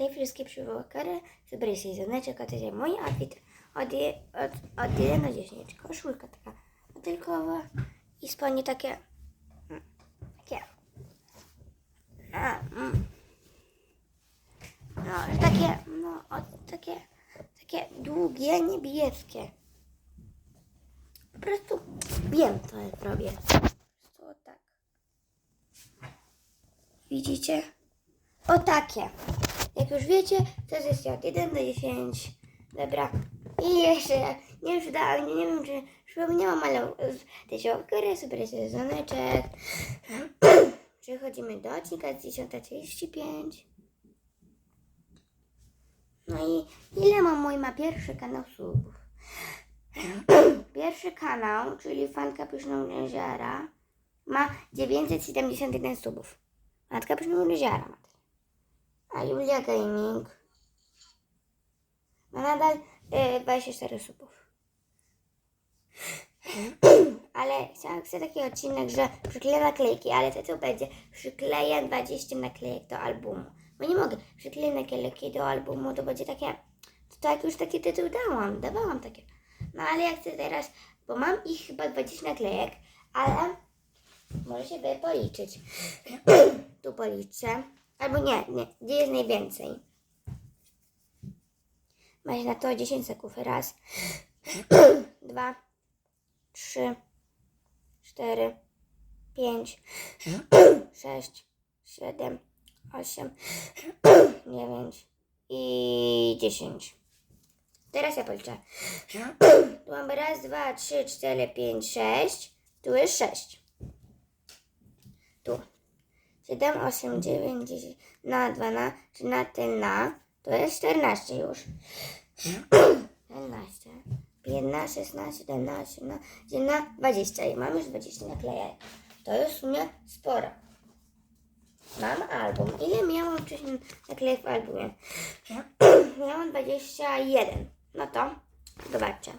Sobie zaneczek, a to jest mój outfit od, je, od, od 1 do 10. Koszulka taka motylkowa i spodnie takie, mm, takie, mm, no, takie, no, od, takie, takie długie, niebieskie. Po prostu wiem, co robię. Po prostu tak. Widzicie? O takie. Jak już wiecie, to jest od 1 do 10. Dobra. I jeszcze, nie wiem, czy da, nie, wiem, czy przypomniałam, ale te siłowkary, super sezoneczek. Przechodzimy do odcinka z 10.35. No i ile ma mój ma pierwszy kanał subów? Pierwszy kanał, czyli fanka Pyszną Jeziora, ma 971 subów. Matka Pyszną Jeziora ma. A Julia Gaming ma nadal y, 24 subów. Ale chciałam, chcę taki odcinek, że przykleję naklejki, ale to co będzie? Przykleję 20 naklejek do albumu. Bo nie mogę. Przykleję naklejki do albumu, to będzie takie... To tak już taki tytuł dałam, dawałam takie. No ale ja chcę teraz, bo mam ich chyba 20 naklejek, ale może się by policzyć. tu policzę. Albo nie, nie, gdzie jest najwięcej? Masz na to 10 sekund. Raz, dwa, trzy, cztery, pięć, sześć, siedem, osiem, dziewięć i dziesięć. Teraz ja policzę. Tu mamy raz, dwa, trzy, cztery, pięć, sześć. Tu jest sześć. Tu. 7, 8, 9, 10 na 2 na, czy na ten na, to jest 14 już. 14, 15, 16, 17, na, na 20 i mam już 20 naklejek. To jest w sumie sporo. Mam album. Ile miałam wcześniej naklejek w albumie? Miałam 21. No to zobaczcie.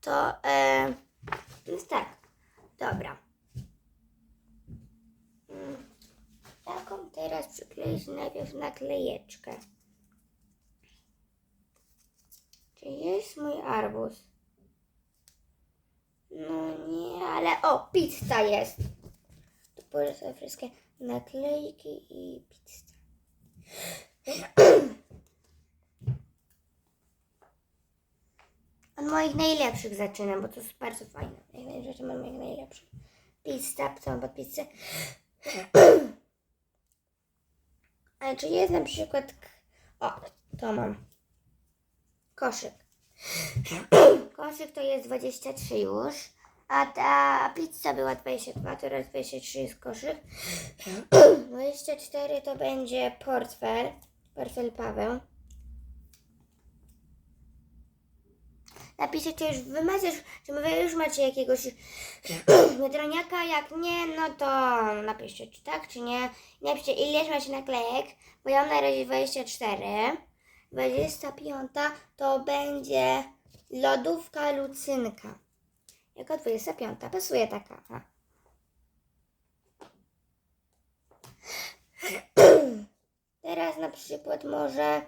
To e, jest tak. Dobra. Mm, Taką teraz przykleić najpierw naklejeczkę. Czy jest mój arbuz? No nie, ale o, pizza jest. Tu sobie wszystkie naklejki i pizza. Od moich najlepszych zaczynam, bo to jest bardzo fajne. Jak najlepsze mam jak najlepsze. Pizza, pod pizzę? Ale czy jest na przykład... O, to mam. Koszyk. Koszyk to jest 23 już, a ta pizza była 22, teraz 23 jest koszyk. 24 to będzie portfel, portfel Paweł. Napiszcie, czy już wy macie, czy wy już macie jakiegoś metroniaka, jak nie, no to napiszcie, czy tak, czy nie. Napiszcie, ileż macie naklejek, bo ja mam na razie 24. 25 to będzie lodówka lucynka. Jako 25, pasuje taka. A. Teraz na przykład może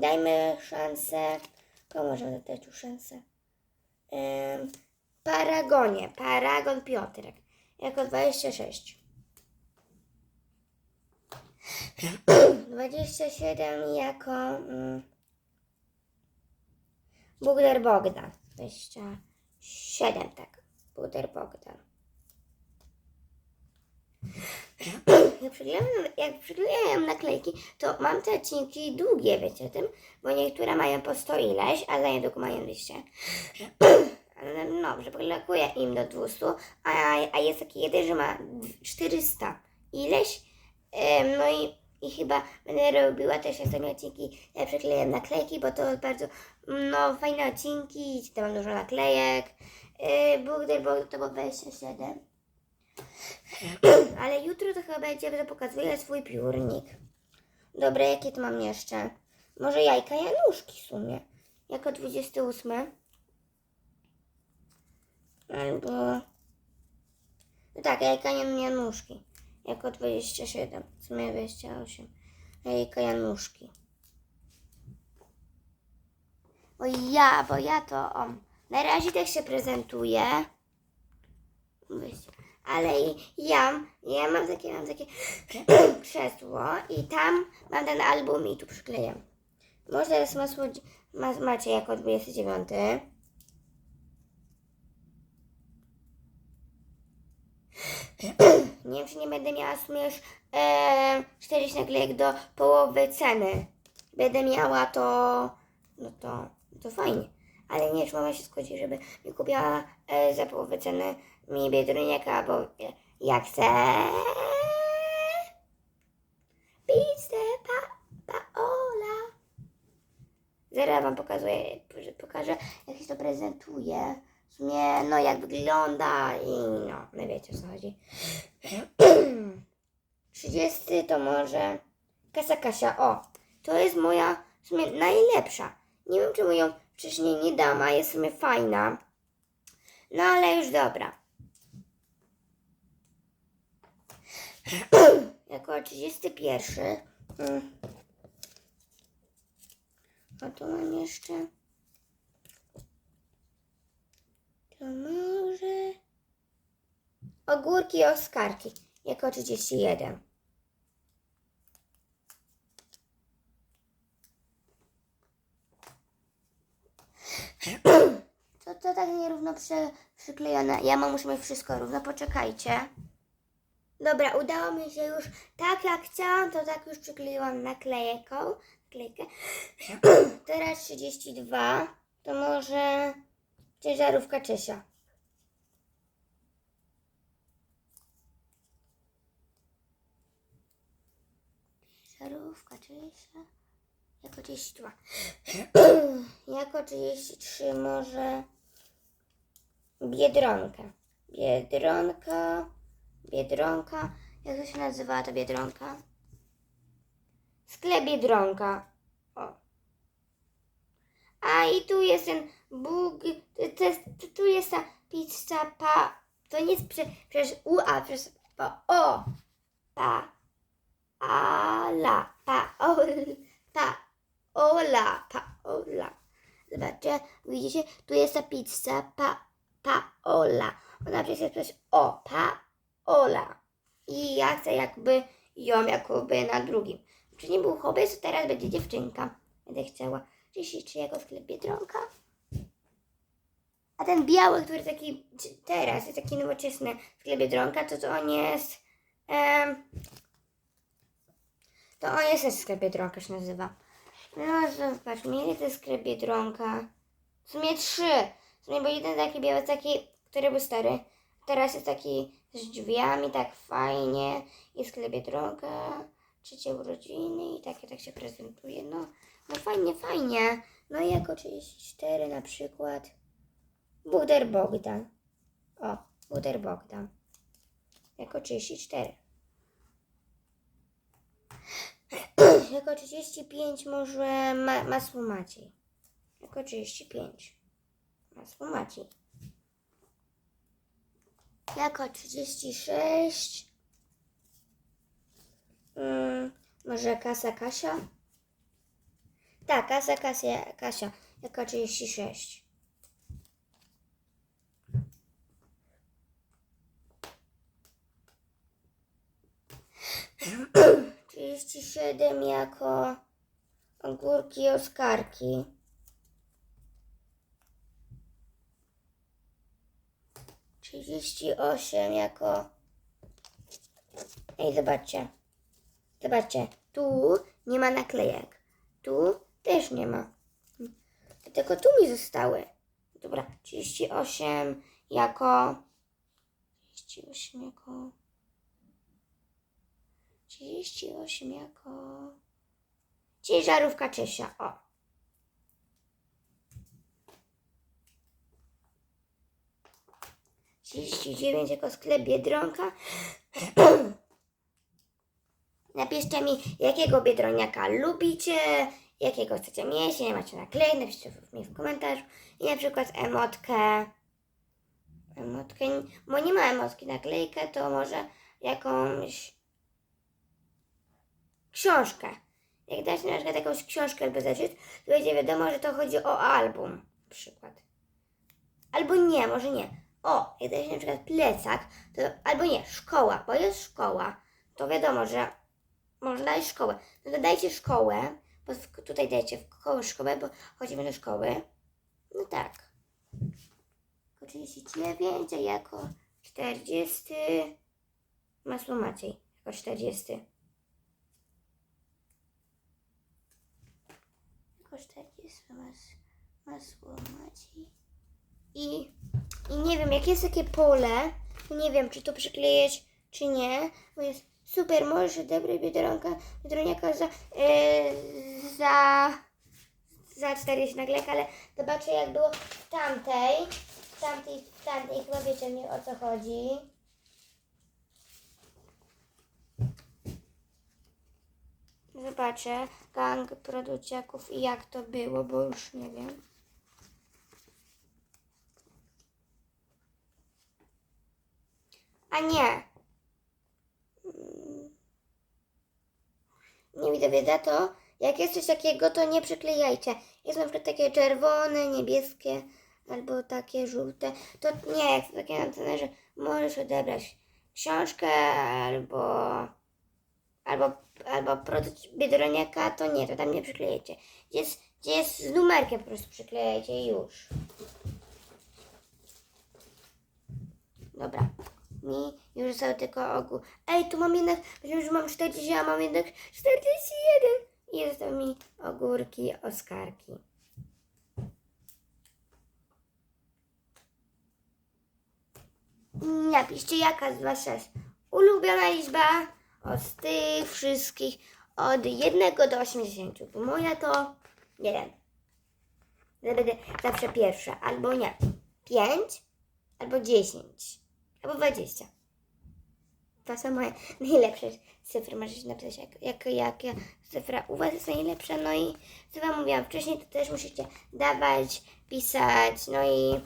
dajmy szansę. Komu możemy dać tu szansę? Ym, Paragonie. Paragon Piotrek. Jako 26. 27 jako mm, Bugder Bogdan. 27, tak. Bugder Bogdan. Jak przyklejam, jak przyklejam naklejki, to mam te odcinki długie, wiecie o tym, bo niektóre mają po 100 ileś, a za niedługo mają 200. Ale no, że przyklekuję im do 200, a, a jest taki jeden, że ma 400 ileś. No i, i chyba będę robiła też czasami odcinki, ja przyklejam naklejki, bo to bardzo no, fajne odcinki, tam mam dużo naklejek. Yy, Bugder, bo to było 27. Ale jutro to chyba będzie, że pokazuję swój piórnik. Dobra, jakie tu mam jeszcze? Może jajka Januszki w sumie. Jako 28. Albo... No tak, jajka Jan- Januszki. Jako 27. W sumie 28. Jajka Januszki. Bo ja, bo ja to o, na razie tak się prezentuję. Wiecie, Ale i- ja, ja mam takie, mam takie krzesło i tam mam ten album i tu przyklejam. Może teraz masło, ma, macie jako 29. Nie wiem, czy nie będę miała w sumie już e, 40 naklejek do połowy ceny. Będę miała to, no to, to fajnie. Ale nie mama się zgodzi, żeby mi kupiła e, za połowę ceny mi biedroniaka, bo e, ja chcę pizzę pa, Paola. Zaraz wam pokazuję, pokażę, jak się to prezentuje. W sumie, no jak wygląda i no, no wiecie o co chodzi. 30 to może Kasa Kasia. O, to jest moja w sumie najlepsza. Nie wiem, czemu ją wcześniej nie dam, a jest w fajna. No ale już dobra. jako 31. Mm. A tu mam jeszcze. To może. Ogórki i oskarki. Jako 31. To, to tak nierówno przy, przyklejone. Ja mam muszę mieć wszystko równo. Poczekajcie. Dobra, udało mi się już tak jak chciałam, to tak już przykleiłam naklejką. Naklejkę. Teraz 32. To może ciężarówka Czesia. Ciężarówka Czesia. Jako 32. jako 33 może Biedronkę. Biedronka. Biedronka. Jak to się nazywa ta Biedronka? Sklep Biedronka. O. A i tu jest ten to, tu jest ta pizza pa. To nie jest prze, U, a przez pa. O. Pa. Ala. Pa. O. Pa. Ola. Pa. Ola. Zobaczcie, widzicie? Tu jest ta pizza pa. Paola. Ona przecież jest przez O. Paola. I ja chcę jakby ją jakoby na drugim. Czy nie był chłopiec, to teraz będzie dziewczynka. Będę chciała. 33 jako sklep Biedronka. A ten biały, który taki teraz jest taki nowoczesny sklep Biedronka, to to on jest... em, to on jest też sklep Biedronka się nazywa. No zobacz, mieli to sklep Biedronka. W sumie trzy. W sumie był jeden taki biały, taki, który był stary. Teraz jest taki z drzwiami, tak fajnie. I sklep Biedronka. Trzecie urodziny i takie tak się prezentuje. No, no fajnie, fajnie. No i jako 34 na przykład. Buder Bogdan. O, Buder Bogdan. Jako 34. jako 35 może ma, masło Maciej. Jako 35. Masło Maciej. Jako 36. Mm, może kasa Kasia? Tak, kasa Kasia, Kasia. Jako 36. Trzydzieści siedem jako ogórki i oskarki. Trzydzieści osiem jako... Ej, zobaczcie. Zobaczcie, tu nie ma naklejek. Tu też nie ma. Tylko tu mi zostały. Dobra, 38 jako... 38 jako... 38 jako... Ciężarówka Czesia, o. Trzydzieści dziewięć jako sklep Biedronka. Napiszcie mi, jakiego biedroniaka lubicie, jakiego chcecie mieć, nie macie naklejek, napiszcie mi w komentarzu. I na przykład emotkę, emotkę, bo nie ma emotki naklejkę, to może jakąś książkę. jak dacie na przykład jakąś książkę albo zeszyt, to będzie wiadomo, że to chodzi o album na przykład. Albo nie, może nie. O, jak dacie na przykład plecak, to albo nie, szkoła, bo jest szkoła, to wiadomo, że można dać szkołę. No to dajcie szkołę, bo tutaj dajcie w koło szkołę, bo chodzimy do szkoły. No tak. Jako 39, a jako 40 masło Maciej. Jako 40. Jako 40 mas, masło Maciej. I, I nie wiem, jak jest takie pole, nie wiem, czy to przyklejeć, czy nie, bo jest super, możesz odebrać biedronka, biedroniaka za, e, za, za 40 naklejek, ale zobaczę jak było w tamtej, w tamtej, w tamtej, chyba wiecie mi o co chodzi. Zobaczę gang produciaków i jak to było, bo już nie wiem. A nie. Mm. Nie widzę wiedza to. Jak jest coś takiego, to nie przyklejajcie. Jest na przykład takie czerwone, niebieskie albo takie żółte. To nie jest takie napisane, że możesz odebrać książkę albo albo, albo produkt biedroniaka, to nie, to tam nie przyklejecie. Gdzie jest, gdzie jest z numerkiem po prostu przyklejecie i już. Dobra. Mi już został tylko ogół. Ej, tu mam jednak, myślałem, że mam 40, a mam jednak 41. I zostały mi ogórki, oskarki. Napiszcie, jaka z Was jest ulubiona liczba od tych wszystkich od 1 do 80. Bo moja to 1. Ja Będę zawsze pierwsza, albo nie. 5, albo 10, albo 20. To są moje najlepsze cyfry. Możecie napisać, jak, jak, jaka cyfra u Was jest najlepsza. No i co Wam mówiłam wcześniej, to też musicie dawać, pisać. No i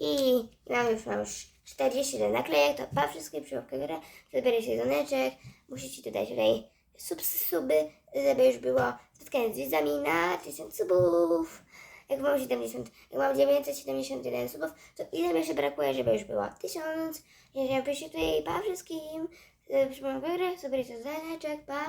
I mam już, mam już 41 naklejek, to pa wszystkie przyłapkę grę, zabierajcie dzwoneczek, musicie dodać tutaj sub, suby, żeby już było spotkanie z widzami na 1000 subów. Jak mam 70, jak mam 971 subów, to ile mi jeszcze brakuje, żeby już było 1000? Jeżeli byście tutaj pa wszystkim, przypomnę grę, zabierajcie dzwoneczek, pa!